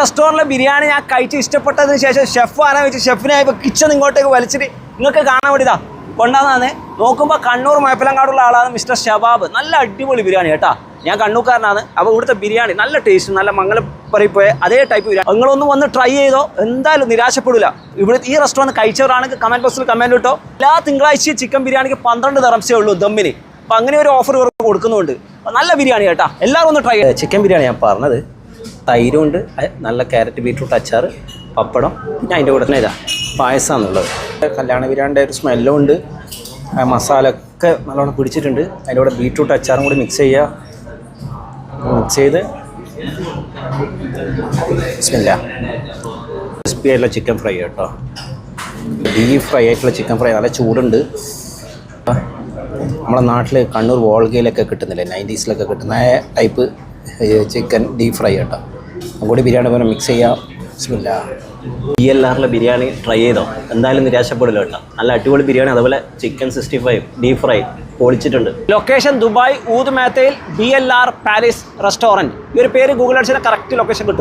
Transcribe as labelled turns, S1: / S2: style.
S1: റെസ്റ്റോറന്റിലെ ബിരിയാണി ഞാൻ കഴിച്ച് ഇഷ്ടപ്പെട്ടതിന് ശേഷം ഷെഫ് ആരാ വെച്ച് ഷെഫിനെ ഇപ്പോൾ കിച്ചൺ ഇങ്ങോട്ടേക്ക് വലിച്ചിട്ട് നിങ്ങൾക്ക് കാണാൻ വേണ്ടിയതാ കൊണ്ടാന്നാണ് നോക്കുമ്പോൾ കണ്ണൂർ മയപ്പലങ്ങാടുള്ള ആളാണ് മിസ്റ്റർ ഷബാബ് നല്ല അടിപൊളി ബിരിയാണി കേട്ടാ. ഞാൻ കണ്ണൂർക്കാരനാണ് അപ്പോൾ ഇവിടുത്തെ ബിരിയാണി നല്ല ടേസ്റ്റ് നല്ല മംഗലപ്പുറയിൽ പോയ അതേ ടൈപ്പ് ബിരിയാണി. നിങ്ങളൊന്ന് വന്ന് ട്രൈ ചെയ്തോ. എന്തായാലും നിരാശപ്പെടില്ല ഇവിടെ ഈ റെസ്റ്റോറന്റ് കഴിച്ചവരാണെങ്കിൽ കമന്റ് ബോക്സിൽ കമന്റ് ഇട്ടോ. എല്ലാ തിങ്കളാഴ്ചയും ചിക്കൻ ബിരിയാണിക്ക് പന്ത്രണ്ട് തറംസേ ഉള്ളൂ ദമ്മിന്. അപ്പോൾ അങ്ങനെ ഒരു ഓഫർ ഇവർക്ക് കൊടുക്കുന്നുണ്ട്. നല്ല ബിരിയാണി കേട്ടാ. എല്ലാവരും ഒന്ന് ട്രൈ ചെയ്യാം. ചിക്കൻ ബിരിയാണി ഞാൻ പറഞ്ഞത് തൈരുണ്ട്. ഉണ്ട് നല്ല ക്യാരറ്റ് ബീറ്റ്റൂട്ട് അച്ചാർ പപ്പടം പിന്നെ അതിന്റെ കൂടെ തന്നെ ഇതാ എന്നുള്ളത് കല്യാണ ബിരിയാണിന്റെ ഒരു സ്മെല്ലും ഉണ്ട് മസാല ഒക്കെ നല്ലോണം പിടിച്ചിട്ടുണ്ട്. അതിന്റെ കൂടെ ബീറ്റ്റൂട്ട് അച്ചാറും കൂടി മിക്സ് ചെയ്യുക. മിക്സ് ചെയ്ത് സ്മെല്ല ക്രിസ്പി ആയിട്ടുള്ള ചിക്കൻ ഫ്രൈ കേട്ടോ. ബീഫ് ഫ്രൈ ആയിട്ടുള്ള ചിക്കൻ ഫ്രൈ നല്ല ചൂടുണ്ട്. നമ്മുടെ നാട്ടിൽ കണ്ണൂർ വോൾഗയിലൊക്കെ കിട്ടുന്നില്ലേ? നയന്റീസിലൊക്കെ കിട്ടുന്ന ടൈപ്പ് ചിക്കൻ ഡീപ് ഫ്രൈ കേട്ടോ. കൂടി ബിരിയാണി പോലെ മിക്സ് ചെയ്യാം. ബിസ്മില്ല. ബി എൽ ആറിലെ ബിരിയാണി ട്രൈ ചെയ്തോ? എന്തായാലും നിരാശപ്പെടില്ല കേട്ടോ. നല്ല അടിപൊളി ബിരിയാണി അതുപോലെ chicken sixty five deep fry പൊളിച്ചിട്ടുണ്ട്. Location Dubai Oud മേത്തയിൽ B L R palace restaurant ഈ ഒരു പേര് ഗൂഗിൾ അടിച്ചാൽ കറക്റ്റ് ലൊക്കേഷൻ കിട്ടും.